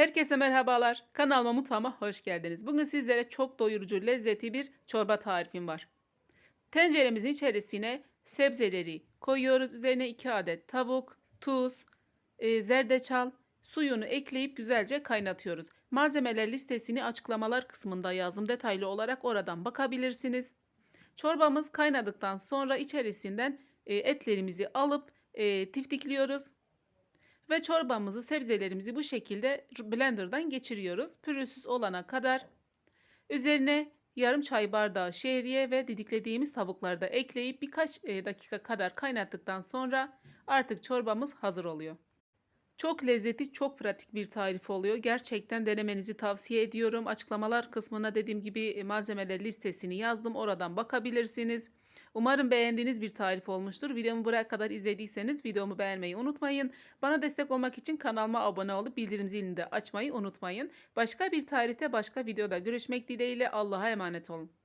Herkese merhabalar. Kanalıma mutfağıma hoş geldiniz. Bugün sizlere çok doyurucu, lezzetli bir çorba tarifim var. Tenceremizin içerisine sebzeleri koyuyoruz. Üzerine 2 adet tavuk, tuz, e, zerdeçal, suyunu ekleyip güzelce kaynatıyoruz. Malzemeler listesini açıklamalar kısmında yazdım. Detaylı olarak oradan bakabilirsiniz. Çorbamız kaynadıktan sonra içerisinden e, etlerimizi alıp e, tiftikliyoruz. Ve çorbamızı, sebzelerimizi bu şekilde blenderdan geçiriyoruz. Pürüzsüz olana kadar. Üzerine yarım çay bardağı şehriye ve didiklediğimiz tavukları da ekleyip birkaç e, dakika kadar kaynattıktan sonra artık çorbamız hazır oluyor. Çok lezzetli, çok pratik bir tarif oluyor. Gerçekten denemenizi tavsiye ediyorum. Açıklamalar kısmına dediğim gibi e, malzemeler listesini yazdım. Oradan bakabilirsiniz. Umarım beğendiğiniz bir tarif olmuştur. Videomu buraya kadar izlediyseniz videomu beğenmeyi unutmayın. Bana destek olmak için kanalıma abone olup bildirim zilini de açmayı unutmayın. Başka bir tarifte başka videoda görüşmek dileğiyle Allah'a emanet olun.